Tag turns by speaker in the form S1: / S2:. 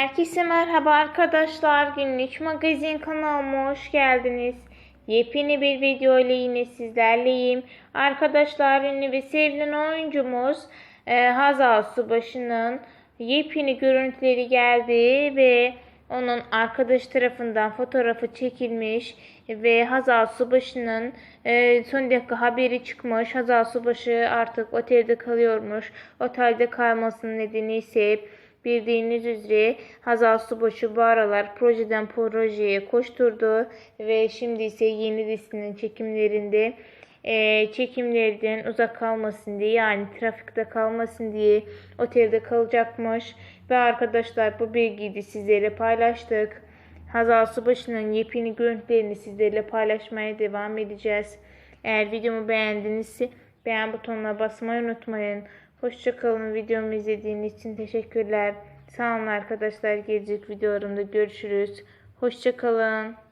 S1: Herkese merhaba arkadaşlar. Günlük magazin kanalıma hoş geldiniz. Yepyeni bir video ile yine sizlerleyim. Arkadaşlar ünlü ve sevilen oyuncumuz e, Hazal Subaşı'nın yepyeni görüntüleri geldi ve onun arkadaş tarafından fotoğrafı çekilmiş ve Hazal Subaşı'nın e, son dakika haberi çıkmış. Hazal Subaşı artık otelde kalıyormuş. Otelde kalmasının nedeni ise Bildiğiniz üzere Hazal Subaşı bu aralar projeden projeye koşturdu ve şimdi ise yeni dizisinin çekimlerinde e, çekimlerden uzak kalmasın diye yani trafikte kalmasın diye otelde kalacakmış. Ve arkadaşlar bu bilgiyi de sizlere paylaştık. Hazal Subaşı'nın yepyeni görüntülerini sizlerle paylaşmaya devam edeceğiz. Eğer videomu beğendinizse beğen butonuna basmayı unutmayın. Hoşçakalın. Videomu izlediğiniz için teşekkürler. Sağ olun arkadaşlar. Gelecek videolarımda görüşürüz. Hoşçakalın.